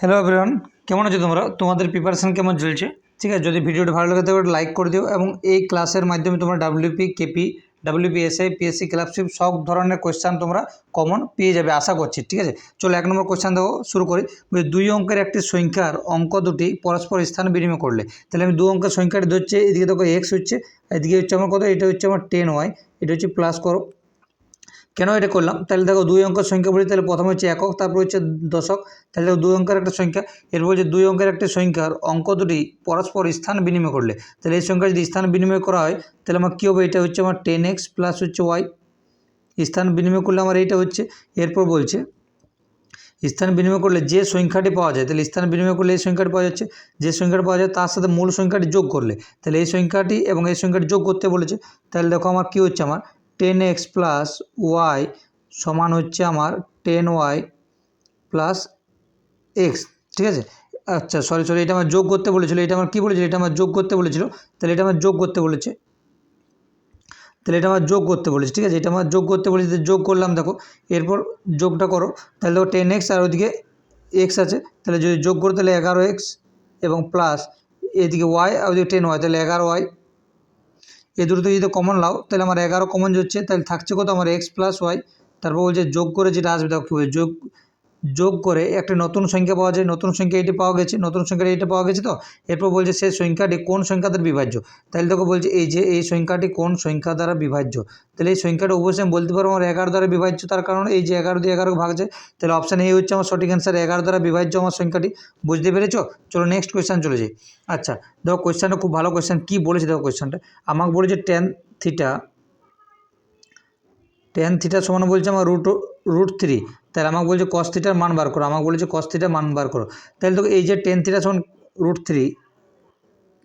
Hello everyone কেমন আছো তোমরা? তোমাদের প্রিপারেশান কেমন চলছে? ঠিক আছে, যদি ভিডিওটি ভালো লাগে তবে লাইক করে দিও এবং এই ক্লাসের মাধ্যমে তোমরা WP KP WP SI PSC ক্লাবশিপ সব ধরনের কোয়েশ্চান তোমরা কমন পেয়ে যাবে, আশা করছি। ঠিক আছে, চলো এক নম্বর কোয়েশ্চান দেখো, শুরু করি। দুই অঙ্কের একটি সংখ্যার অঙ্ক দুটি পরস্পর স্থান বিনিময় করলে। তাহলে আমি দু অঙ্কের সংখ্যাটি ধরছি, এদিকে দেখো এক্স হচ্ছে, এদিকে হচ্ছে আমার কত? এটা হচ্ছে আমার টেন ওয়াই এটা হচ্ছে প্লাস করো। কেন এটা করলাম? তাহলে দেখো দুই অঙ্কের সংখ্যা বলি, তাহলে প্রথমে হচ্ছে একক, তারপর হচ্ছে দশক। তাহলে দেখো দুই অঙ্কের একটা সংখ্যা, এরপর হচ্ছে দুই অঙ্কের একটা সংখ্যার অঙ্ক দুটি পরস্পর স্থান বিনিময় করলে, তাহলে এই সংখ্যা যদি স্থান বিনিময় করা হয়, তাহলে আমার কী হবে? এটা হচ্ছে আমার টেন এক্স প্লাস হচ্ছে ওয়াই স্থান বিনিময় করলে আমার এইটা হচ্ছে, এরপর বলছে, স্থান বিনিময় করলে যে সংখ্যাটি পাওয়া যায়, তাহলে স্থান বিনিময় করলে এই সংখ্যাটি পাওয়া যাচ্ছে, যে সংখ্যাটি পাওয়া যায় তার সাথে মূল সংখ্যাটি যোগ করলে, তাহলে এই সংখ্যাটি এবং এই সংখ্যাটি যোগ করতে বলেছে, তাহলে দেখো আমার কী হচ্ছে আমার টেন এক্স প্লাস ওয়াই সমান হচ্ছে আমার টেন ওয়াই প্লাস এক্স, ঠিক আছে? আচ্ছা সরি সরি এটা আমার যোগ করতে বলেছিল, এটা আমার কী বলেছিল? এটা আমার যোগ করতে বলেছিল, তাহলে এটা আমার যোগ করতে বলেছে। তাহলে এটা আমার যোগ করতে বলেছে, ঠিক আছে? এটা আমার যোগ করতে বলেছে যোগ করলাম, দেখো, এরপর যোগটা করো, তাহলে দেখো টেন এক্স আর ওইদিকে এক্স আছে, তাহলে যদি যোগ করো, তাহলে এগারো এক্স এবং প্লাস এদিকে ওয়াই আর ওইদিকে টেন ওয়াই, তাহলে এগারো ওয়াই এ দুটো যদি কমন লাও, তাহলে আমার এগারো কমন যাচ্ছে তাহলে থাকছে কত? আমার এক্স প্লাস ওয়াই তারপর বলছে যোগ করে যেটা আসবে, দেখো কী বলছে যোগ যোগ করে একটা নতুন সংখ্যা পাওয়া যায়, নতুন সংখ্যা এটি পাওয়া গেছে, নতুন সংখ্যাটা এটা পাওয়া গেছে তো? এরপর বলছে সেই সংখ্যাটি কোন সংখ্যা দ্বারা বিভাজ্য? তাহলে দেখো বলছে এই যে এই সংখ্যাটি কোন সংখ্যা দ্বারা বিভাজ্য? তাহলে এই সংখ্যাটা অবশ্যই আমি বলতে পারব আমার এগারো দ্বারা বিভাজ্য, তার কারণ এই যে এগারো দিয়ে এগারো ভাগ যায়। তাহলে অপশান এই হচ্ছে আমার সঠিক অ্যান্সার এগারো দ্বারা বিভাজ্য আমার সংখ্যাটি। বুঝতে পেরেছ? চলো নেক্সট কোয়েশ্চেন চলে যাই। আচ্ছা দেখো কোয়েশ্চেনটা খুব ভালো কোয়েশ্চান কী বলেছে দেখো কোয়েশ্চেনটা আমাকে বলেছে টেন থিটা টেন থিটা সমান বলছে আমার রুট রুট থ্রি তাহলে আমাকে বলছে কস থিটার মান বার করো, আমাকে বলেছে কস থিটার মান বার করো। তাহলে দেখো এই যে টেন থিটা সমান রুট থ্রি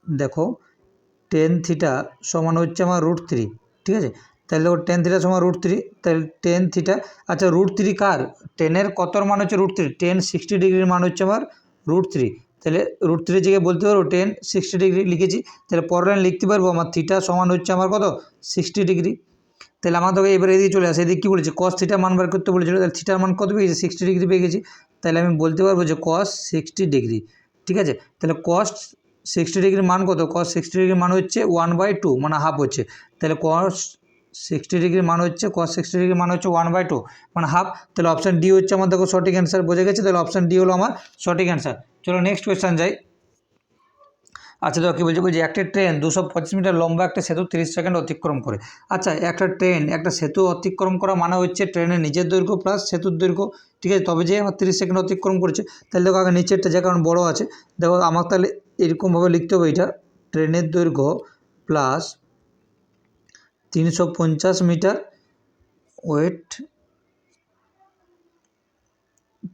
দেখো টেন থিটা সমান হচ্ছে আমার রুট থ্রি ঠিক আছে? তাহলে দেখো টেন থিটা সমান রুট থ্রি তাহলে টেন থিটা আচ্ছা রুট থ্রি কার? টেনের কতর মান হচ্ছে রুট থ্রি টেন সিক্সটি ডিগ্রির মান হচ্ছে আমার রুট থ্রি তাহলে রুট থ্রি জায়গায় বলতে পারব টেন সিক্সটি ডিগ্রি লিখেছি, তাহলে পরের লাইন লিখতে পারব, আমার থিটা সমান হচ্ছে আমার কত? সিক্সটি ডিগ্রি তাহলে আমার তোকে এবারে এদিকে চলে আসে, এদিকে কী বলেছে? কস থিটার মান বার করতে বলেছিল, তাহলে থিটার মান কত পেয়ে গেছি সিক্সটি ডিগ্রি পেয়ে গেছি। তাহলে আমি বলতে পারব যে কস সিক্সটি ডিগ্রি ঠিক আছে? তাহলে কস সিক্সটি ডিগ্রির মান কত? কস সিক্সটি ডিগ্রির মান হচ্ছে ওয়ান বাই টু মানে হাফ হচ্ছে। তাহলে কস সিক্সটি ডিগ্রির মান হচ্ছে কস সিক্সটি ডিগ্রির মান হচ্ছে ওয়ান বাই টু মানে হাফ তাহলে অপশান ডি হচ্ছে আমার, দেখো সঠিক অ্যান্সার বোঝা গেছে, তাহলে অপশান ডি হলো আমার সঠিক অ্যান্সার চলো নেক্সট কোয়েশ্চেন যাই। আচ্ছা দেখো কী বলছে? বলছে একটা ট্রেন দুশো পঁচিশ মিটার লম্বা একটা সেতু তিরিশ সেকেন্ড অতিক্রম করে। আচ্ছা একটা ট্রেন, একটা সেতু অতিক্রম করা মানে হচ্ছে ট্রেনের নিজের দৈর্ঘ্য প্লাস সেতুর দৈর্ঘ্য। ঠিক আছে, তবে যে আমার তিরিশ সেকেন্ড অতিক্রম করেছে, তাহলে দেখো আগে নিচেরটা যে কারণ বড়ো আছে, দেখো আমার তাহলে এরকমভাবে লিখতে হবে এটা। ট্রেনের দৈর্ঘ্য প্লাস তিনশো পঞ্চাশ মিটার ওয়েট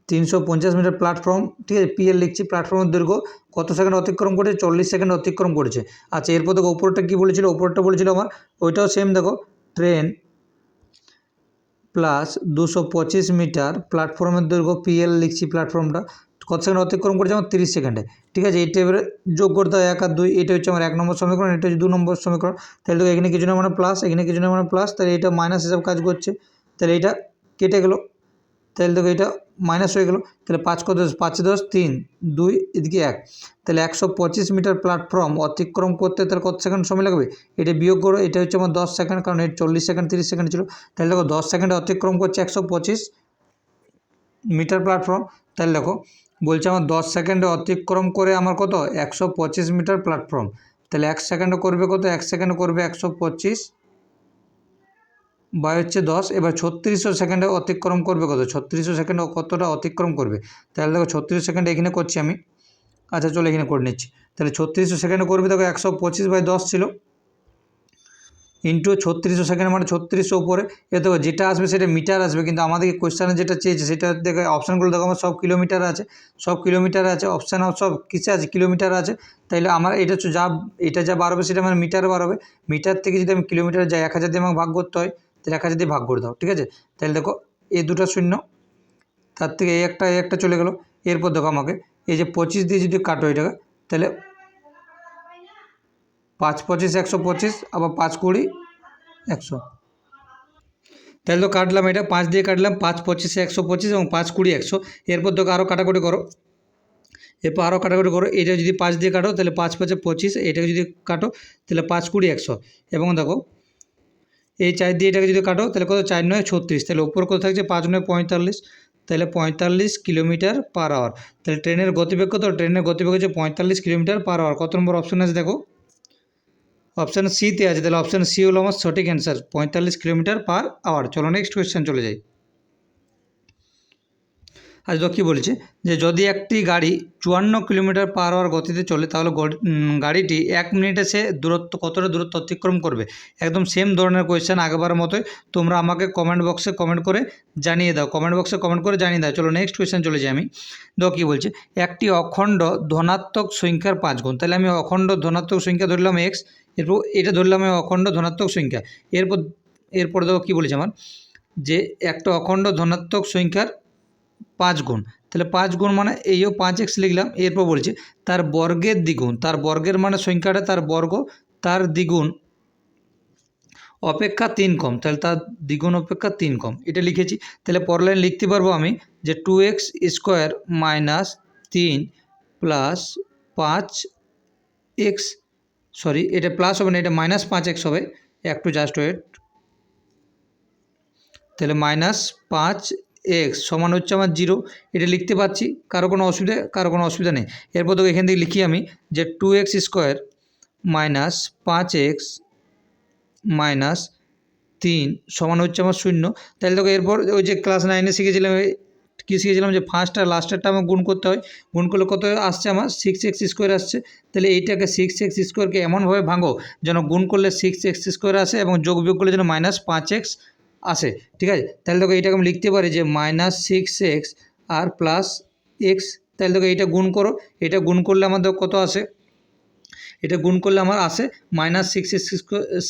তিনশো পঞ্চাশ মিটার প্ল্যাটফর্ম ঠিক আছে? পিএল লিখছি প্ল্যাটফর্মের দৈর্ঘ্য কত সেকেন্ড অতিক্রম করেছে? চল্লিশ সেকেন্ড অতিক্রম করেছে। আচ্ছা এরপর দেখো ওপরটা কী বলেছিল? ওপরটা বলেছিল আমার, ওইটাও সেম দেখো। ট্রেন প্লাস দুশো পঁচিশ মিটার প্ল্যাটফর্মের দৈর্ঘ্য পিএল লিখছি প্ল্যাটফর্মটা কত সেকেন্ড অতিক্রম করেছে? আমার তিরিশ সেকেন্ডে। ঠিক আছে এইটা এবারে যোগ করতে হয়, এক আর দুই, এটা হচ্ছে আমার এক নম্বর সমীকরণ, এটা হচ্ছে দু নম্বর সমীকরণ। তাহলে দেখো, এখানে কিছু না মানে প্লাস এখানে কিছু না মানে প্লাস তাহলে এটা মাইনাস হিসাবে কাজ করছে। তাহলে এটা কেটে গেলো। তাহলে দেখো এটা মাইনাস হয়ে গেলো। তাহলে পাঁচ কত পাঁচ দশ, তিন, দুই, এদিকে এক। তাহলে একশো পঁচিশ মিটার প্ল্যাটফর্ম অতিক্রম করতে তাহলে কত সেকেন্ড সময় লাগবে? এটা বিয়োগ করো, এটা হচ্ছে আমার দশ সেকেন্ড কারণ এটা চল্লিশ সেকেন্ড তিরিশ সেকেন্ড ছিল। তাহলে দেখো দশ সেকেন্ডে অতিক্রম করছে একশো পঁচিশ মিটার প্ল্যাটফর্ম তাহলে দেখো, বলছে আমার দশ সেকেন্ডে অতিক্রম করে আমার কত? একশো পঁচিশ মিটার প্ল্যাটফর্ম তাহলে এক সেকেন্ডে করবে কত? এক সেকেন্ডে করবে একশো পঁচিশ। বা হচ্ছে দশ, এবার ছত্রিশশো সেকেন্ডে অতিক্রম করবে কত? ছত্রিশশো সেকেন্ডে কতটা অতিক্রম করবে? তাহলে দেখো ছত্রিশ সেকেন্ডে এখানে করছি আমি। আচ্ছা চলো এখানে করে নিচ্ছি। তাহলে ছত্রিশশো সেকেন্ডে করবে, দেখো একশো পঁচিশ বাই দশ ছিল। ইন্টু ছত্রিশশো সেকেন্ড মানে ছত্রিশশো উপরে। এ দেখো যেটা আসবে সেটা মিটার আসবে, কিন্তু আমাদেরকে কোয়েশ্চানে যেটা চেয়েছে সেটা দেখে অপশানগুলো দেখো, আমার সব কিলোমিটার আছে। সব কিলোমিটার আছে অপশান সব কিসে আছে? কিলোমিটার আছে। তাইলে আমার এটা যা এটা যা বাড়বে সেটা আমার মিটার বাড়বে মিটার থেকে যদি আমি কিলোমিটার যাই, এক হাজার দিয়ে আমাকে ভাগ করতে হয়। তাহলে এক হাজার দিয়ে ভাগ করে দাও, ঠিক আছে? তাহলে দেখো এই দুটো শূন্য, তার থেকে এই একটা এই একটা চলে গেলো। এরপর দেখো আমাকে, এই যে পঁচিশ দিয়ে যদি কাটো এটাকে, তাহলে পাঁচ পঁচিশ একশো পঁচিশ, আবার পাঁচ কুড়ি একশো। তাহলে তো কাটলাম এটা, পাঁচ দিয়ে কাটলাম, পাঁচ পঁচিশে একশো পঁচিশ এবং পাঁচ কুড়ি একশো। এরপর তোকে আরও কাটাকুটি করো। এরপর আরও কাটাকুটি করো, এটা যদি পাঁচ দিয়ে কাটো, তাহলে পাঁচ পাঁচে পঁচিশ, এটাকে যদি কাটো, তাহলে পাঁচ কুড়ি একশো। এবং দেখো এই চার দিয়ে এটাকে যদি কাটো, তাহলে কত? চার নয়, ছত্রিশ। তাহলে উপর কত থাকছে? পাঁচ নয়, পঁয়তাল্লিশ। তাহলে পঁয়তাল্লিশ কিলোমিটার পার আওয়ার তাহলে ট্রেনের গতিবেগ কত? ট্রেনের গতিবেগ হচ্ছে পঁয়তাল্লিশ কিলোমিটার পার আওয়ার কত নম্বর অপশান আছে দেখো? অপশান সিতে আছে। তাহলে অপশান সি হলো আমার সঠিক অ্যান্সার পঁয়তাল্লিশ কিলোমিটার পার আওয়ার চলো নেক্সট কোয়েশ্চেন চলে যাই। আজ কী বলছে যে, যদি একটি গাড়ি চুয়ান্ন কিলোমিটার পার আওয়ার গতিতে চলে, তাহলে গাড়িটি এক মিনিটে সে দূরত্ব, কতটা দূরত্ব অতিক্রম করবে? একদম সেম ধরনের কোয়েশ্চেন আগেবার মতোই তোমরা আমাকে কমেন্ট বক্সে কমেন্ট করে জানিয়ে দাও। কমেন্ট বক্সে কমেন্ট করে জানিয়ে দাও। চলো নেক্সট কোয়েশ্চেন চলে যাই আমি। দেখো কী বলছে, একটি অখণ্ড ধনাত্মক সংখ্যার পাঁচ গুণ। তাহলে আমি অখণ্ড ধনাত্মক সংখ্যা ধরলাম এক্স এরপর এটা ধরলাম আমি অখণ্ড ধনাত্মক সংখ্যা। এরপর এরপর দেখো কী বলেছে আমার? যে, একটা অখণ্ড ধনাত্মক সংখ্যার পাঁচ গুণ। তাহলে পাঁচ গুণ মানে এইও পাঁচ এক্স লিখলাম, এরপর বলছে তার বর্গের দ্বিগুণ, তার বর্গের মানে সংখ্যাটা তার বর্গ, তার দ্বিগুণ অপেক্ষা তিন কম, তাহলে তার দ্বিগুণ অপেক্ষা তিন কম, এটা লিখেছি। তাহলে পরের লাইন লিখতে পারব আমি যে টু এক্স স্কোয়ার মাইনাস তিন প্লাস পাঁচ এক্স সরি এটা প্লাস হবে না, এটা মাইনাস পাঁচ এক্স হবে, একটু জাস্ট ওয়েট তাহলে মাইনাস পাঁচ এক্স সমান হচ্ছে আমার জিরো, এটা লিখতে পারছি, কারও কোনো অসুবিধা, কারও কোনো অসুবিধা নেই। এরপর তো এখান থেকে লিখি আমি যে টু এক্স স্কোয়ার মাইনাস পাঁচ এক্স মাইনাস তিন সমান হচ্ছে আমার শূন্য। তাহলে দেখো এরপর ওই যে ক্লাস নাইনে শিখেছিলাম কী শিখেছিলাম যে ফার্স্ট আর লাস্টেরটা আমার গুণ করতে হয়। গুণ করলে কত আসছে আমার? সিক্স এক্স স্কোয়ার আসছে। তাহলে এইটাকে সিক্স এক্স স্কোয়ারকে এমনভাবে ভাঙো যেন গুণ করলে সিক্স এক্স স্কোয়ার আসে এবং যোগ বিয়োগ করলে যেন মাইনাস পাঁচ এক্স আসে, ঠিক আছে? তাহলে দেখো এইটাকে আমি লিখতে পারি যে মাইনাস সিক্স এক্স আর প্লাস এক্স তাহলে দেখো এইটা গুণ করো। এটা গুণ করলে আমাদের কত আসে? এটা গুণ করলে আমার আসে minus six X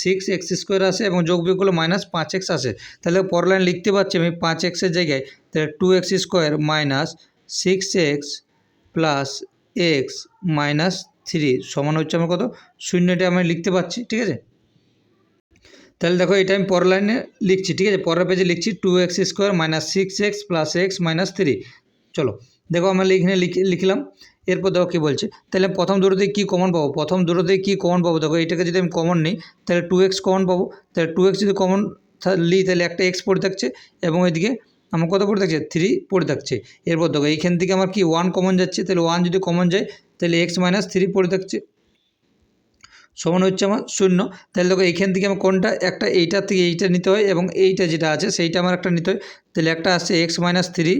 six X square আসে এবং যোগ বিয়োগ মাইনাস পাঁচ এক্স আসে। তাহলে পর লাইন লিখতে পারছি আমি পাঁচ এক্সের জায়গায়। তাহলে two X square minus six X plus X minus three সমান হচ্ছে আমার কত? শূন্য এটা আমি লিখতে পারছি, ঠিক আছে? তাহলে দেখো এটা আমি পরের লাইনে লিখছি, ঠিক আছে? পরের পেজে লিখছি two X square minus six X plus X minus three চলো, দেখো আমরা এখানে লিখ- লিখলাম। এরপর দেখো কী বলছে? তাহলে প্রথম দুটোতে কী কমন পাবো? প্রথম দুটোতে কী কমন পাবো? দেখো, এটাকে যদি আমি কমন নিই, তাহলে টু এক্স কমন পাবো। তাহলে টু এক্স যদি কমন নিই তাহলে একটা এক্স পড়ে থাকছে এবং এদিকে আমার কত পড়ে থাকছে? থ্রি পড়ে থাকছে। এরপর দেখো, এইখান থেকে আমার কি ওয়ান কমন যাচ্ছে? তাহলে ওয়ান যদি কমন যায়, তাহলে এক্স মাইনাস থ্রি পড়ে থাকছে। সমান হচ্ছে আমার শূন্য। তাহলে দেখো এইখান থেকে আমার কোনটা? একটা এইটার থেকে এইটা নিতে হয় এবং এইটা যেটা আছে সেইটা আমার একটা নিতে হয়। তাহলে একটা আসছে এক্স মাইনাস থ্রি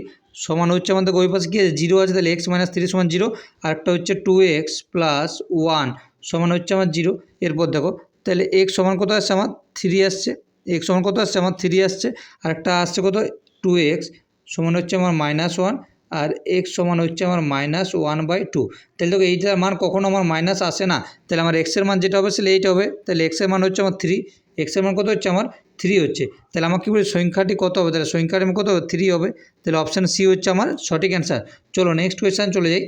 সমান হচ্ছে আমাদের ওই পাশে কি আছে? জিরো আছে, তাহলে এক্স মাইনাস থ্রি সমান জিরো আর একটা হচ্ছে টু এক্স প্লাস ওয়ান সমান হচ্ছে আমার জিরো এরপর দেখো, তাহলে এক্স সমান কত আসছে আমার? থ্রি আসছে। এক্স সমান কত আসছে? আমার থ্রি আসছে। আর একটা আসছে কত? টু এক্স সমান হচ্ছে আমার মাইনাস ওয়ান আর এক্স সমান হচ্ছে আমার মাইনাস ওয়ান বাই টু তাহলে দেখো এইটার মান কখনো আমার মাইনাস আসে না, তাহলে আমার এক্সের মান যেটা হবে সেটা এইটা হবে। তাহলে এক্সের মান হচ্ছে আমার থ্রি এক্সের মান কত হচ্ছে আমার থ্রি হচ্ছে। তাহলে আমার কী বলি সংখ্যাটি কত হবে? তাহলে সংখ্যাটি কত হবে? থ্রি হবে। তাহলে অপশান সি হচ্ছে আমার সঠিক অ্যান্সার চলো নেক্সট কোয়েশ্চেন চলে যাই।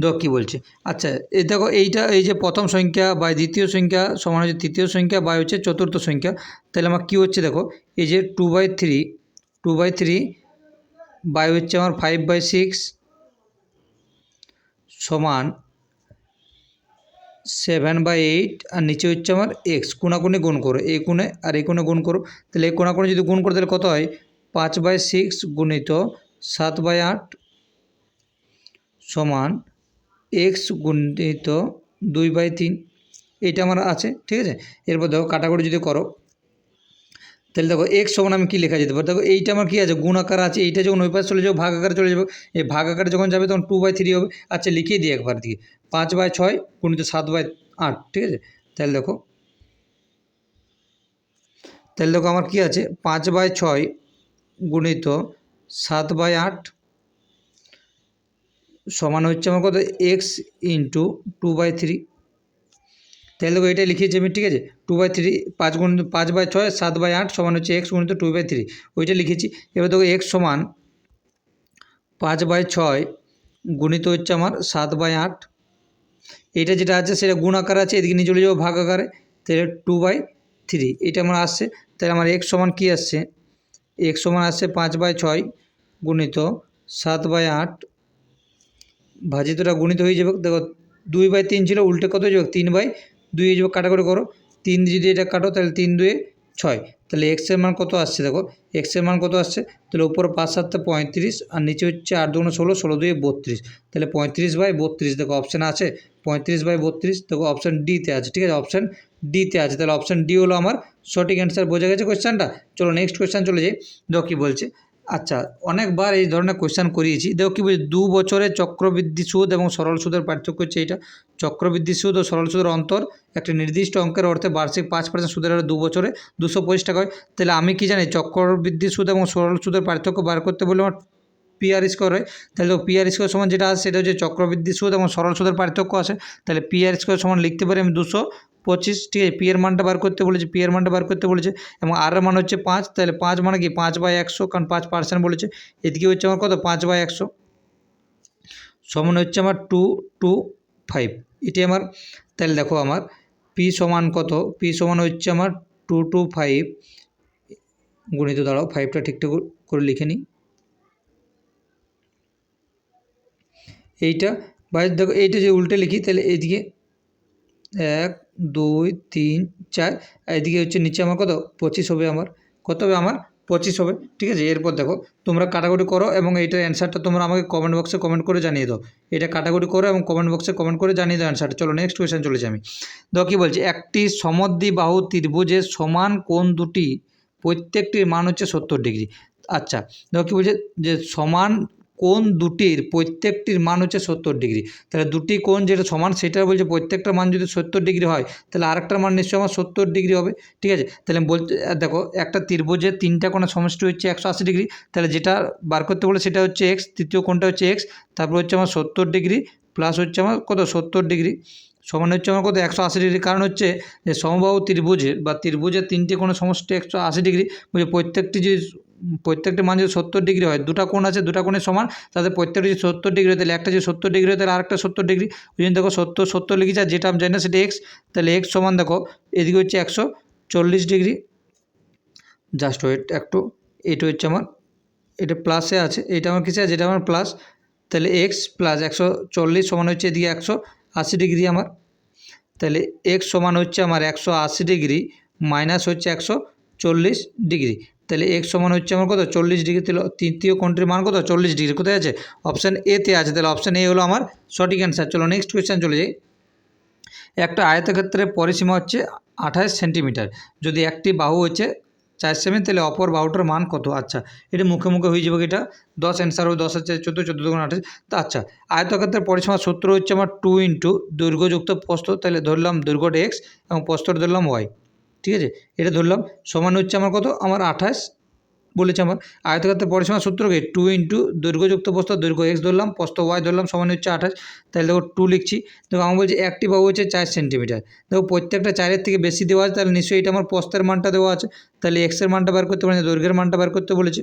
দেখো কী বলছে। আচ্ছা এই দেখো এইটা, এই যে প্রথম সংখ্যা বা দ্বিতীয় সংখ্যা সমান হচ্ছে তৃতীয় সংখ্যা বা হচ্ছে চতুর্থ সংখ্যা। তাহলে আমার কী হচ্ছে দেখো? এই যে two by three two by three by হচ্ছে আমার ফাইভ বাই সিক্স সমান সেভেন বাই এইট আর নিচে হচ্ছে আমার এক্স কোনাকুনি গুণ করো এই কোণে আর এই কোণে গুণ করো। তাহলে এই কোনাকুনি যদি গুণ করো, তাহলে কত হয়? পাঁচ বাই সিক্স গুণিত সাত বাই আট সমান এক্স গুণিত দুই বাই তিন। এইটা আমার আছে, ঠিক আছে? এরপর দেখো, কাটাকুটি যদি করো তাহলে দেখো এক্স সমান আমি কী লেখা যেতে পারে? দেখো এইটা আমার কী আছে? গুণ আকার আছে। এইটা যখন ওই পাশে চলে যাব, ভাগ আকারে চলে যাব। এই ভাগ আকারে যখন যাবে, তখন টু বাই থ্রি হবে। আচ্ছা লিখিয়ে দিই একবার দিকে পাঁচ বাই ছয় গুণিত সাত বাই আট, ঠিক আছে? তাহলে দেখো তাহলে দেখো আমার কী আছে? পাঁচ বাই ছয় গুণিত সাত বাই আট সমান হচ্ছে আমার কত? X into two by three তাহলে দেখো এটা লিখিয়েছি আমি, ঠিক আছে? টু বাই থ্রি পাঁচ গুণ, পাঁচ বাই ছয়, সাত বাই আট সমান হচ্ছে এক্স গুণিত টু বাই থ্রি ওইটা লিখেছি। এবার দেখো এক্স সমান পাঁচ বাই ছয় গুণিত হচ্ছে আমার সাত বাই আট। এটা যেটা আছে সেটা গুণ আকার আছে, এদিকে নিয়ে চলে যাব ভাগ আকারে, তাহলে টু বাই থ্রি এটা আমার আসছে। তাহলে আমার এক্স সমান কী আসছে? এক্স সমান আসছে পাঁচ বাই ছয় গুণিত সাত বাই আট ভাজিতটা গুণিত হয়ে যাবে। দেখো দুই বাই তিন ছিল, উল্টে কত হয়ে যাবে? তিন বাই দুই যাবে কাটাকুটি করো, তিন যদি এটা কাটো, তাহলে তিন দুয়ে ছয়। তাহলে এক্সের মান কত আসছে দেখো এক্সের মান কত আসছে? তাহলে উপরে পাঁচ সাতটা পঁয়ত্রিশ, আর নিচে হচ্ছে আট দুগুণ ষোলো ষোলো দুয়ে বত্রিশ। তাহলে পঁয়ত্রিশ বাই বত্রিশ, দেখো অপশান আছে। পঁয়ত্রিশ বাই বত্রিশ, দেখো অপশান ডিতে আছে, ঠিক আছে? অপশান ডিতে আছে। তাহলে অপশান ডি হলো আমার সঠিক অ্যান্সার বোঝা গেছে কোয়েশ্চানটা চলো নেক্সট কোয়েশ্চান চলে যাই। দেখো কী বলছে। আচ্ছা অনেকবার এই ধরনের কোয়েশ্চান করিয়েছি। দেখো কী বলছে, দু বছরে চক্রবৃদ্ধি সুদ এবং সরল সুদের পার্থক্য হচ্ছে এইটা। চক্রবৃদ্ধি সুদ ও সরল সুদের অন্তর একটি নির্দিষ্ট অঙ্কের অর্থে বার্ষিক পাঁচ পার্সেন্ট সুদের হারে দু বছরে দুশো পঁচিশ টাকা হয়। তাহলে আমি কি জানি, চক্রবৃদ্ধি সুদ এবং সরল সুদের পার্থক্য বার করতে বললে আমার পিআর স্কোয়ার হয়? তাহলে তো পিআর স্কোয়ার সমান যেটা আছে, সেটা হচ্ছে চক্রবৃদ্ধি সুদ এবং সরল সুদের পার্থক্য আছে তাহলে পিআর স্কোয়ার সমান লিখতে পারি আমি দুশো পঁচিশ ঠিক আছে পি এর মানটা বার করতে বলেছে পি এর মানটা বার করতে বলেছে, এবং আর মান হচ্ছে পাঁচ, তাহলে পাঁচ মানে কি? পাঁচ বাই একশো, কারণ পাঁচ পার্সেন্ট বলেছে, এদিকে হচ্ছে আমার কত? পাঁচ বাই একশো। সমান হচ্ছে আমার টু টু ফাইভ এটি আমার, তাহলে দেখো আমার পি সমান কত? পি সমান হচ্ছে আমার টু টু ফাইভ গণিত দাঁড়াও ফাইভটা ঠিকঠাক করে লিখে নিই। এইটা বা দেখো এইটা যে উল্টে লিখি, তাহলে এইদিকে এক দুই, তিন, চার। এদিকে হচ্ছে নিচে আমার কত? পঁচিশ হবে আমার। কত হবে আমার? পঁচিশ হবে। ঠিক আছে? এরপর দেখো, তোমরা কাটাকুটি করো এবং এইটার অ্যান্সারটা তোমরা আমাকে কমেন্ট বক্সে কমেন্ট করে জানিয়ে দাও। এটা কাটাকুটি করো এবং কমেন্ট বক্সে কমেন্ট করে জানিয়ে দাও অ্যান্সারটা চলো নেক্সট কোয়েশ্চেন চলেছি আমি। দেখো কী বলছে? একটি সমদ্বিবাহু ত্রিভুজের সমান কোণ দুটি, প্রত্যেকটির মান হচ্ছে সত্তর ডিগ্রি। আচ্ছা দেখো কী বলছে? যে সমান কোণ দুটির প্রত্যেকটির মান হচ্ছে সত্তর ডিগ্রি। তাহলে দুটি কোণ যেটা সমান, সেটা বলছে প্রত্যেকটা মান যদি সত্তর ডিগ্রি হয়, তাহলে আরেকটার মান নিশ্চয়ই আমার সত্তর ডিগ্রি হবে। ঠিক আছে? তাহলে বলতে দেখো, একটা ত্রিভুজের তিনটা কোণের সমষ্টি হচ্ছে একশো আশি ডিগ্রি। তাহলে যেটা বার করতে বলে সেটা হচ্ছে এক্স তৃতীয় কোণটা হচ্ছে এক্স তারপর হচ্ছে আমার সত্তর ডিগ্রি প্লাস হচ্ছে আমার কত? সত্তর ডিগ্রি। সমান হচ্ছে আমার কত? একশো আশি ডিগ্রি। কারণ হচ্ছে যে সমবাহু ত্রিভুজের বা ত্রিভুজের তিনটে কোনো সমষ্টি একশো আশি ডিগ্রি বুঝে প্রত্যেকটি যদি প্রত্যেকটি মান যদি সত্তর ডিগ্রি হয়, দুটা কোণ আছে, দুটা কোণের সমান তাদের প্রত্যেকটি যদি সত্তর ডিগ্রি হয়, তাহলে একটা যদি সত্তর ডিগ্রি হয়, তাহলে আরেকটা সত্তর ডিগ্রি ওই জন্য দেখো সত্তর সত্তর লিখেছে, আর যেটা আমি জানি না সেটা এক্স তাহলে এক্স সমান দেখো, এদিকে হচ্ছে একশো চল্লিশ ডিগ্রি জাস্ট ওয়েট একটু, এটা হচ্ছে আমার, এটা প্লাসে আছে, এটা আমার কিসে আছে, যেটা আমার প্লাস তাহলে এক্স প্লাস একশো চল্লিশ সমান হচ্ছে এদিকে একশো আশি ডিগ্রি আমার। তাহলে এক্স সমান হচ্ছে আমার একশো আশি ডিগ্রি মাইনাস হচ্ছে একশো চল্লিশ ডিগ্রি তাহলে এক্স সমান হচ্ছে আমার কত? চল্লিশ ডিগ্রি, তাহলে তৃতীয় কোণটির মান কত? চল্লিশ ডিগ্রি, কোথায় আছে? অপশান এতে আছে, তাহলে অপশান এ হলো আমার সঠিক অ্যান্সার চলো নেক্সট কোয়েশ্চেন চলে যাই। একটা আয়তক্ষেত্রের পরিসীমা হচ্ছে আঠাশ সেন্টিমিটার, যদি একটি বাহু হচ্ছে চার সেমি, তাহলে অপর বাহুটার মান কত? আচ্ছা এটা মুখে মুখে হয়ে যাবে এটা, দশ অ্যান্সার হবে, দশ হচ্ছে চোদ্দ চোদ্দ দুগুণ আঠাশ, তা আচ্ছা আয়তক্ষেত্রের পরিসীমা সূত্র হচ্ছে আমার টু ইন্টু দৈর্ঘ্যযুক্ত প্রস্থ, তাহলে ধরলাম দৈর্ঘ্যটা এক্স এবং প্রস্তর ধরলাম ওয়াই ঠিক আছে? এটা ধরলাম, সমান হচ্ছে আমার কত? আমার আঠাশ, বলেছে আমার। আয়তক্ষেত্রের পরিসীমা সূত্র কি টু ইন্টু দৈর্ঘ্যযুক্ত প্রস্থ দৈর্ঘ্য এক্স ধরলাম প্রস্থ ওয়াই ধরলাম, সমান হচ্ছে আঠাশ। তাহলে দেখো টু লিখছি। দেখো আমার বলছে একটি বাহু হচ্ছে চার সেন্টিমিটার দেখো, প্রত্যেকটা চারের থেকে বেশি দেওয়া আছে, তাহলে নিশ্চয়ই এটা আমার প্রস্থের মানটা দেওয়া আছে। তাহলে এক্সের মানটা বার করতে বলেছে দৈর্ঘ্যের মানটা বার করতে বলেছে।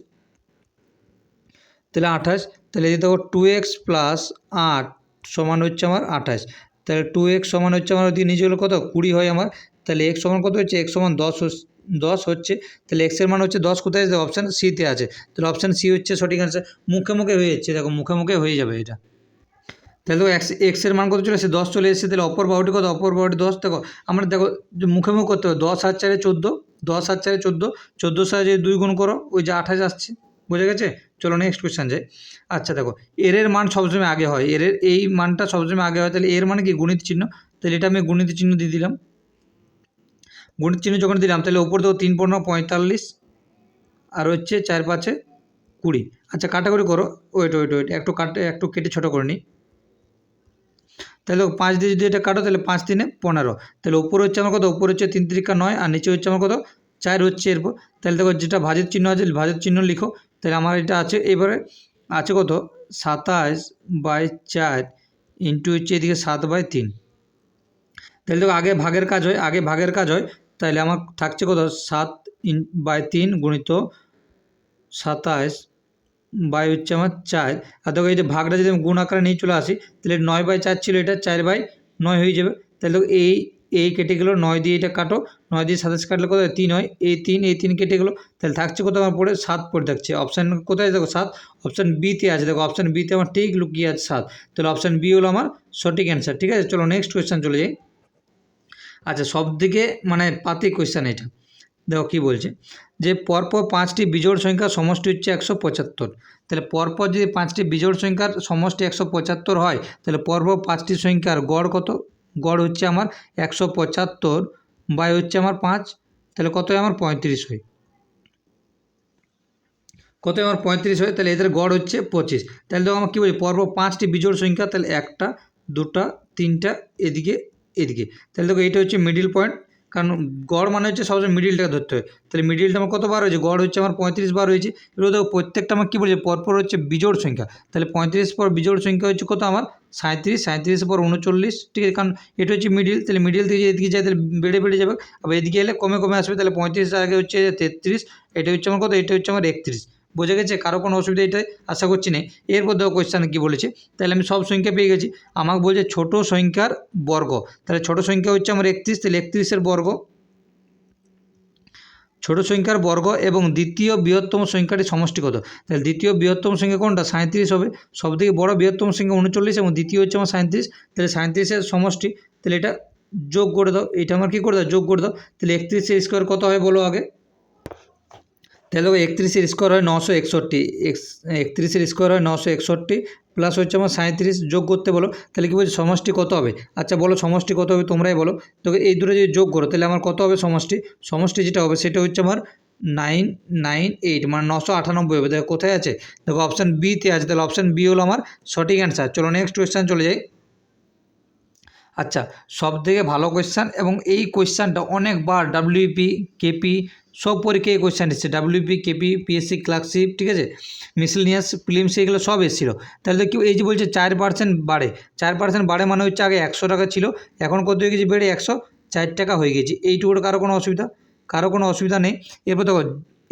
তাহলে আঠাশ, তাহলে এই দেখো টু এক্স প্লাস আট সমান হচ্ছে আমার আঠাশ। তাহলে টু এক্স সমান হচ্ছে আমার ওদিকে নিচে হলো কত? কুড়ি হয় আমার। তাহলে এক্স সমান কত হচ্ছে? এক্স সমান দশ দশ হচ্ছে। তাহলে এক্সের মান হচ্ছে দশ। কোথায় আছে? অপশান সিতে আছে। তাহলে অপশান সি হচ্ছে সঠিক অ্যান্সার মুখে মুখে হয়ে যাচ্ছে। দেখো, মুখে মুখে হয়ে যাবে এটা। তাহলে দেখো এক্স এক্সের মান কত চলে এসেছে? দশ চলে এসেছে। তাহলে অপর বাহুটি কত? অপর বাহুটি দশ। দেখো, আমরা দেখো মুখে মুখে করতে হবে। দশ হাত চারে চোদ্দ, দশ হাত চারে চোদ্দ। চোদ্দ সাথে যদি দুই গুণ করো, ওই যে আঠাশ আসছে। বুঝে গেছে? চলো নেক্সট কোয়েশ্চেন যাই। আচ্ছা দেখো, এর এর মান সবসময় আগে হয়। এর, এই মানটা সবসময় আগে হয়। তাহলে এর মানে কি? গণিত চিহ্ন। তাহলে এটা আমি গণিত চিহ্ন দিয়ে দিলাম। গণিত চিহ্ন যখন দিলাম, তাহলে ওপর দেখো তিন পনেরো পঁয়তাল্লিশ, আর হচ্ছে চার পাঁচে কুড়ি। আচ্ছা কাটাকুটি করো। ওয়েট ওয়েট ওয়েট একটু কাটে, একটু কেটে ছোটো করে নিই। তাহলে পাঁচ দিয়ে যদি এটা কাটো, তাহলে পাঁচ তিনে পনেরো। তাহলে ওপর হচ্ছে আমার কত? ওপর হচ্ছে তিন তিরিকা নয়, আর নিচে হচ্ছে আমার কত? চার হচ্ছে এরপর। তাহলে দেখো, যেটা ভাজের চিহ্ন আছে, ভাজের চিহ্ন লিখো। তাহলে আমার এটা আছে, এবারে আছে কত? সাতাশ বাই চার ইন্টু হচ্ছে এদিকে সাত বাই তিন। তাহলে দেখো, আগে ভাগের কাজ হয়, আগে ভাগের কাজ হয় তাহলে আমার থাকছে কত? সাত ইন, বাই তিন গুণিত সাতাশ বাই হচ্ছে আমার চার। আর দেখো এই যে ভাগটা যদি আমি গুণ আকারে নিয়ে চলে আসি, তাহলে নয় বাই চার ছিল এটা, চার বাই নয় হয়ে যাবে। তাহলে দেখো এই এই কেটে গেলো, নয় দিয়ে এটা কাটো, নয় দিয়ে সাতাশ কাটলে কত তিন হয়। এই তিন এই তিন কেটে গেলো, তাহলে থাকছে কত আমার পড়ে সাত পড়ে থাকছে। অপশান কোথায় দেখো? সাত। অপশান বিতে আছে। দেখো অপশান বিতে আমার ঠিক লুকিয়ে আছে সাত। তাহলে অপশান বি হলো আমার সঠিক অ্যান্সার ঠিক আছে? চলো নেক্সট কোয়েশ্চেন চলে যাই। আচ্ছা সব দিকে মানে পাতি কোয়েশ্চেন এটা। দেখো কী বলছে? যে পরপর পাঁচটি বিজোড় সংখ্যার সমষ্টি হচ্ছে একশো পঁচাত্তর। তাহলে পরপর যদি পাঁচটি বিজোড় সংখ্যার সমষ্টি একশো পঁচাত্তর হয়, তাহলে পরপর পাঁচটি সংখ্যার গড় কত? গড় হচ্ছে আমার একশো পঁচাত্তর বাই হচ্ছে আমার পাঁচ, তাহলে কত আমার পঁয়ত্রিশ হয়। কত আমার পঁয়ত্রিশ হয়, তাহলে এদের গড় হচ্ছে পঁচিশ। তাহলে দেখো আমার কী বলি? পরপর পাঁচটি বিজোড় সংখ্যা, তাহলে একটা, দুটা, তিনটা, এদিকে এদিকে তাহলে দেখো এইটা হচ্ছে মিডিল পয়েন্ট কারণ গড় মানে হচ্ছে সবসময় মিডিলটাকে ধরতে হয়। তাহলে মিডিলটা আমার কত বার হয়েছে গড় হচ্ছে আমার পঁয়ত্রিশ বার হয়েছে এবার দেখো প্রত্যেকটা আমার কী বলছে? পরপর হচ্ছে বিজোড় সংখ্যা। তাহলে পঁয়ত্রিশ পর বিজোড় সংখ্যা হচ্ছে কত আমার? সাঁত্রিশ সাঁত্রিশের পর উনচল্লিশ। ঠিক আছে, কারণ এটা হচ্ছে মিডিল তাহলে মিডিল থেকে এদিকে যায়, তাহলে বেড়ে বেড়ে যাবে। আবার এদিকে এলে কমে কমে আসবে। তাহলে পঁয়ত্রিশ আগে হচ্ছে তেত্রিশ, এটা হচ্ছে আমার কত? এটা হচ্ছে আমার একত্রিশ। বোঝা গেছে কারও কোনো অসুবিধা এটাই আশা করছি নেই এরপর দেখো কোয়েশ্চানে কী বলেছে? তাহলে আমি সব সংখ্যা পেয়ে গেছি। আমাকে বলছে ছোট সংখ্যার বর্গ। তাহলে ছোট সংখ্যা হচ্ছে আমার একত্রিশ, তাহলে একত্রিশের বর্গ। ছোট সংখ্যার বর্গ এবং দ্বিতীয় বৃহত্তম সংখ্যাটি সমষ্টি কত? তাহলে দ্বিতীয় বৃহত্তম সংখ্যা কোনটা? সাঁত্রিশ হবে। সবথেকে বড় বৃহত্তম সংখ্যা উনচল্লিশ এবং দ্বিতীয় হচ্ছে আমার সাঁত্রিশ তাহলে সাঁত্রিশের সমষ্টি, তাহলে এটা যোগ করে দাও। এটা আমার কী করে দাও? যোগ করে দাও। তাহলে একত্রিশের স্কোয়ার কত হয় বলো আগে। তাহলে একত্রিশের স্কোয়ার হয় নশো একষট্টি। একত্রিশের স্কোয়ার হয় নশো একষট্টি প্লাস হচ্ছে আমার সাঁত্রিশ যোগ করতে বলো, তাহলে কী বলছে সমষ্টি কত হবে? আচ্ছা বলো সমষ্টি কত হবে তোমরাই বলো। তো এই দুটো যদি যোগ করো, তাহলে আমার কত হবে সমষ্টি? সমষ্টি যেটা হবে সেটা হচ্ছে আমার নাইন নাইন এইট মানে নশো আটানব্বই হবে। দেখো কোথায় আছে? দেখো অপশান বিতে আছে, তাহলে অপশান বি হলো আমার সঠিক অ্যান্সার চলো নেক্সট কোয়েশ্চেন চলে যাই। আচ্ছা সব থেকে ভালো কোয়েশ্চান এবং এই কোয়েশ্চানটা অনেকবার ডাব্লিউপি কেপি সব পরীক্ষায় কোয়েশ্চান এসেছে। ডাব্লিউপি কেপি পিএসসি ক্লার্কশিপ ঠিক আছে? মিসলিনিয়াস ফিলিমস এগুলো সব এসেছিল। তাহলে কি এই যে বলছে চার পার্সেন্ট বাড়ে। চার পার্সেন্ট বাড়ে মানে হচ্ছে আগে একশো টাকা ছিল, এখন কত হয়ে গেছে? বেড়ে একশো চার টাকা হয়ে গেছে। এইটুকুর কারও কোনো অসুবিধা? কারও কোনো অসুবিধা নেই। এরপর দেখো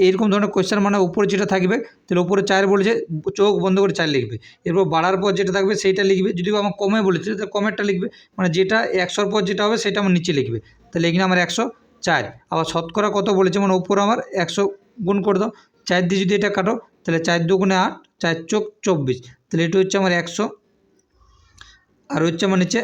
এইরকম ধরনের কোয়েশ্চেন মানে উপরে যেটা থাকবে, তাহলে উপরে চার বলেছে, চোখ বন্ধ করে চার লিখবে। এরপর বাড়ার পর যেটা থাকবে, সেইটা লিখবে। যদি আমার কমে বলেছে, তাহলে কমেরটা লিখবে। মানে যেটা একশোর পর যেটা হবে, সেটা আমার নিচে লিখবে। তাহলে এখানে আমার একশো চার। আবার শতকরা কত বলেছে? মানে ওপর আমার একশো গুণ করে দাও। চার দিয়ে যদি এটা কাটো, তাহলে চার দুগুণে আট, চার চোখ চব্বিশ। তাহলে এটা হচ্ছে আমার একশো। আর হচ্ছে আমার নিচে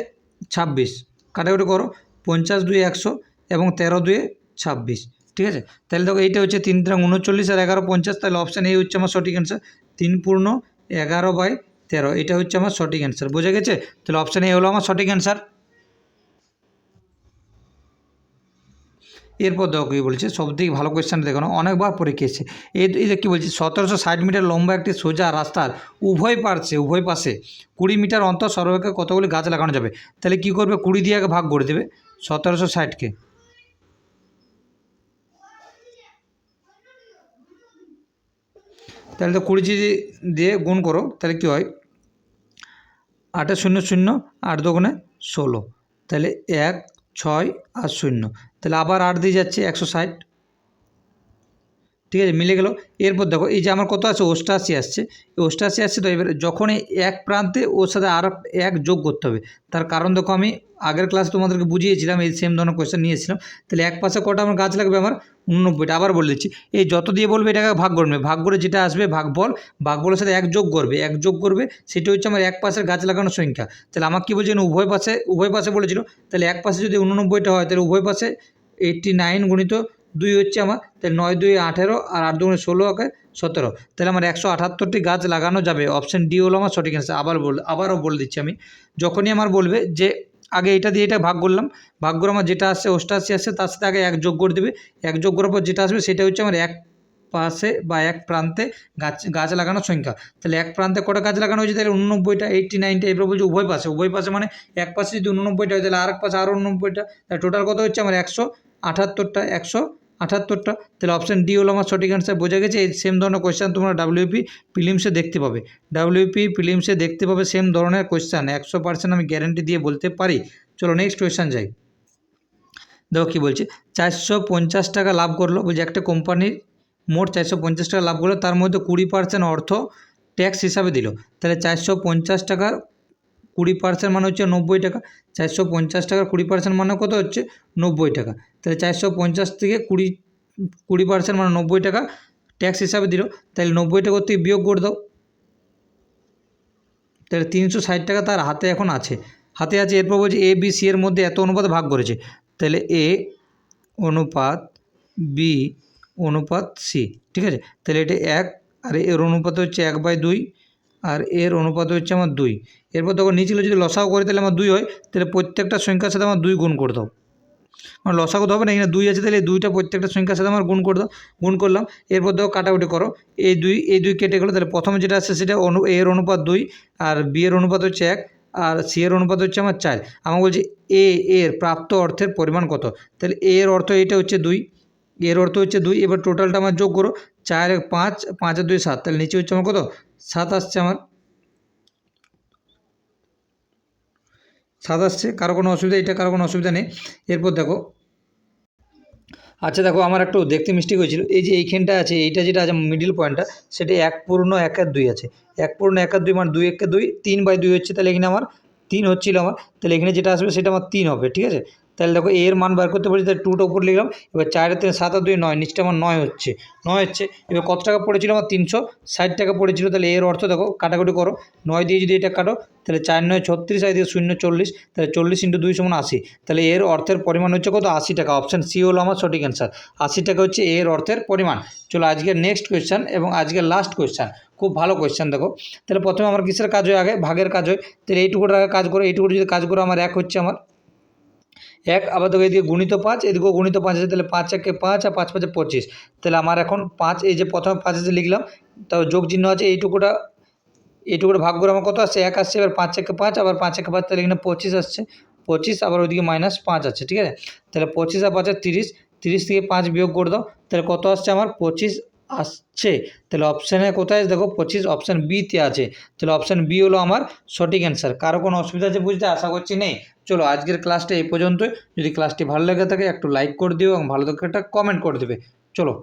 ছাব্বিশ। কাটাকুটি করো, পঞ্চাশ দুই একশো এবং তেরো দুয়ে ছাব্বিশ। ঠিক আছে? তাহলে দেখো এইটা হচ্ছে তিন তিন উনচল্লিশ আর এগারো পঞ্চাশ। তাহলে অপশান এই হচ্ছে আমার সঠিক অ্যান্সার তিন পূর্ণ এগারো বাই তেরো। এটা হচ্ছে আমার সঠিক অ্যান্সার বোঝা গেছে? তাহলে অপশান এই হলো আমার সঠিক অ্যান্সার এরপর দেখো কী বলছে, সবথেকে ভালো কোয়েশ্চেন দেখো অনেকবার পরীক্ষা এসেছে। এই এই যে কী বলছে, সতেরোশো ষাট মিটার লম্বা একটি সোজা রাস্তার উভয় পার্শ্বে, উভয় পাশে কুড়ি মিটার অন্তর সর্বাপেক্ষা কতগুলি গাছ লাগানো যাবে? তাহলে কী করবে? কুড়ি দিয়ে আগে ভাগ করে দেবে, সতেরোশো ষাটকে তাহলে তো কুড়ি যদি দিয়ে গুণ করো, তাহলে কী হয়? আটে শূন্য শূন্য, আট দোকানে ষোলো। তাহলে এক, ছয় আর শূন্য। তাহলে আবার আট দিয়ে যাচ্ছে একশো ষাট। ঠিক আছে, মিলে গেল। এরপর দেখো, এই যে আমার কত আছে? অষ্টাশি আসছে। এই অষ্টাশি আসছে তো এবার যখন এই এক প্রান্তে ওর সাথে আর এক যোগ করতে হবে। তার কারণ দেখো আমি আগের ক্লাস তোমাদেরকে বুঝিয়েছিলাম, এই সেম ধরনের কোয়েশ্চেন নিয়েছিলাম। তাহলে এক পাশে কটা আমার গাছ লাগবে আমার? উননব্বইটা, আবার বলে দিচ্ছি। এই যত দিয়ে বলবে এটাকে ভাগ করবে। ভাগ করে যেটা আসবে ভাগ বল ভাগ বলের সাথে এক যোগ করবে। এক যোগ করবে, সেটা হচ্ছে আমার এক পাশের গাছ লাগানোর সংখ্যা। তাহলে আমাকে কী বলছেন উভয় পাশে উভয় পাশে বলেছিল। তাহলে এক পাশে যদি উননব্বইটা হয়, তাহলে উভয় পাশে এইটটি নাইন গুণিত দুই হচ্ছে আমার, তাহলে নয় দুই আঠেরো আর আট দুগুণে ষোলো আঁকে সতেরো। তাহলে আমার একশো আটাত্তরটি গাছ লাগানো যাবে। অপশান ডি হলো আমার সঠিক অ্যান্সার আবার বল, আবারও বলে দিচ্ছি আমি। যখনই আমার বলবে যে আগে এটা দিয়ে এটা ভাগ করলাম। ভাগ করে আমার যেটা আসছে অষ্টাশি আসছে তার সাথে আগে এক যোগ করে দেবে। এক যোগ করার পর যেটা আসবে, সেটা হচ্ছে আমার এক পাশে বা এক প্রান্তে গাছ গাছ লাগানোর সংখ্যা। তাহলে এক প্রান্তে কটা গাছ লাগানো হয়েছে? তাহলে উননব্বইটা এইটটি নাইনটা এরপর বলছে উভয় পাশে উভয় পাশে মানে এক পাশে যদি উননব্বইটা হয়, তাহলে আর এক পাশে আরও উননব্বইটা। তাহলে টোটাল কত হচ্ছে? আমার একশো আটাত্তরটা, একশো আটাত্তরটা। তাহলে অপশান ডি হলো আমার সঠিক অ্যান্সার বোঝা গেছে? এই সেম ধরনের কোয়েশ্চেন তোমরা ডাব্লিউপি ফিলিমসে দেখতে পাবে। ডাব্লিউপি ফিলিমসে দেখতে পাবে সেম ধরনের কোয়েশ্চেন একশো পার্সেন্ট আমি গ্যারেন্টি দিয়ে বলতে পারি। চলো নেক্সট কোয়েশ্চান যাই। দেখো কী বলছে? চারশো পঞ্চাশ টাকা লাভ করল। বলছে একটা কোম্পানির মোট চারশো পঞ্চাশ টাকা লাভ করল। তার মধ্যে কুড়ি পার্সেন্ট অর্থ ট্যাক্স হিসাবে দিল। তাহলে চারশো পঞ্চাশ কুড়ি পার্সেন্ট মানে হচ্ছে নব্বই টাকা, চারশো পঞ্চাশ টাকার কুড়ি পার্সেন্ট মানে কত হচ্ছে? নব্বই টাকা। তাহলে চারশো পঞ্চাশ থেকে কুড়ি কুড়ি পার্সেন্ট মানে নব্বই টাকা ট্যাক্স হিসাবে দিল। তাহলে নব্বই টাকা থেকে বিয়োগ করে দাও। তাহলে তিনশো ষাট টাকা তার হাতে এখন আছে। হাতে আছে, এরপর বলছে এ বি সি এর মধ্যে এত অনুপাত ভাগ করেছে। তাহলে এ অনুপাত বি অনুপাত সি ঠিক আছে? তাহলে এটা এক, আর এর অনুপাত হচ্ছে এক বাই দুই আর এর অনুপাত হচ্ছে আমার দুই। এরপর তখন নিচেগুলো যদি লসাও করে, তাহলে আমার দুই হয়, তাহলে প্রত্যেকটা সংখ্যার সাথে আমার দুই গুণ করে দাও। আমার লসাগু তো হবে না, এখানে দুই আছে, তাহলে দুইটা প্রত্যেকটা সংখ্যার সাথে আমার গুণ করে দাও, গুণ করলাম। এরপর দেখো, কাটাকুটি করো। এই দুই এই দুই কেটে গেলো, তাহলে প্রথমে যেটা আছে, সেটা অনু এর অনুপাত দুই, আর বি এর অনুপাত হচ্ছে এক, আর সি এর অনুপাত হচ্ছে আমার চার। আমার বলছে এ এর প্রাপ্ত অর্থের পরিমাণ কত? তাহলে এ এর অর্থ এটা হচ্ছে দুই। এর অর্থ হচ্ছে দুই, এবার টোটালটা আমার যোগ করো, চার পাঁচ পাঁচ আর দুই সাত। তাহলে নিচে হচ্ছে আমার কত? সাত আসছে আমার। সাত আসছে, কারও কোনো অসুবিধা, এটা কারও কোনো অসুবিধা নেই। এরপর দেখো। আচ্ছা দেখো, আমার একটু দেখতে মিস্টেক হয়েছিল। এই যে এইখানটা আছে, এইটা যেটা আছে মিডিল পয়েন্টটা সেটা এক পূর্ণ, এক আর দুই আছে। এক পূর্ণ, এক আর দুই মানে দুই, একে দুই, তিন বাই দুই হচ্ছে তাহলে এখানে আমার, তিন হচ্ছিল আমার। তাহলে এখানে যেটা আসবে, সেটা আমার তিন হবে, ঠিক আছে? তাহলে দেখো এর মান বার করতে পারছি তাহলে টুটা উপর লিখলাম, এবার চার তিন, সাত আর দুই নয়, নিচটা আমার নয় হচ্ছে। নয় হচ্ছে, এবার কত টাকা পড়েছিল আমার তিনশো? ষাট টাকা পড়েছিল, তাহলে এর অর্থ দেখো কাটাকুটি করো। নয় দিয়ে যদি এটা কাটো, তাহলে চার নয় ছত্রিশ, আর দিয়ে শূন্য চল্লিশ, তাহলে চল্লিশ ইন্টু দুই সমান আশি। তাহলে এর অর্থের পরিমাণ হচ্ছে কত? আশি টাকা। অপশান সি হলো আমার সঠিক অ্যান্সার আশি টাকা হচ্ছে এর অর্থের পরিমাণ। চলো আজকের নেক্সট কোয়েশ্চান এবং আজকের লাস্ট কোয়েশ্চান খুব ভালো কোয়েশ্চান দেখো। তাহলে প্রথমে আমার কিসের কাজ হয় আগে? ভাগের কাজ হয়। তাহলে এইটুকুর আগে কাজ করো, এইটুকু যদি কাজ করো, আমার এক হচ্ছে আমার এক, আবার দেখো এদিকে গুণিত পাঁচ, এদিকেও গুণিত পাঁচ আছে, তাহলে পাঁচ একে পাঁচ আর পাঁচ পাঁচে পঁচিশ। তাহলে আমার এখন পাঁচ, এই যে প্রথমে পাঁচ আছে লিখলাম, তাও যোগ চিহ্ন আছে, এইটুকুটা এইটুকুটা ভাগ করে আমার কত আসছে? এক আসছে, এবার পাঁচ একে পাঁচ, আবার পাঁচ একে পাঁচ, তাহলে এখানে পঁচিশ আসছে। পঁচিশ, আবার ওইদিকে মাইনাস পাঁচ আছে, ঠিক আছে? তাহলে পঁচিশ আর পাঁচে তিরিশ তিরিশ থেকে পাঁচ বিয়োগ করে দাও, তাহলে কত আসছে আমার? পঁচিশ আসছে। তাহলে অপশানে কোথায় দেখো পঁচিশ অপশান বিতে আছে। তাহলে অপশান বি হলো আমার সঠিক অ্যান্সার কারও কোনো অসুবিধা আছে বুঝতে? আশা করছি নেই। চলো আজকের ক্লাসটা এই পর্যন্তই। যদি ক্লাসটি ভালো লেগে থাকে, একটু লাইক করে দিও এবং ভালো থাকে একটা কমেন্ট করে দেবে। চলো।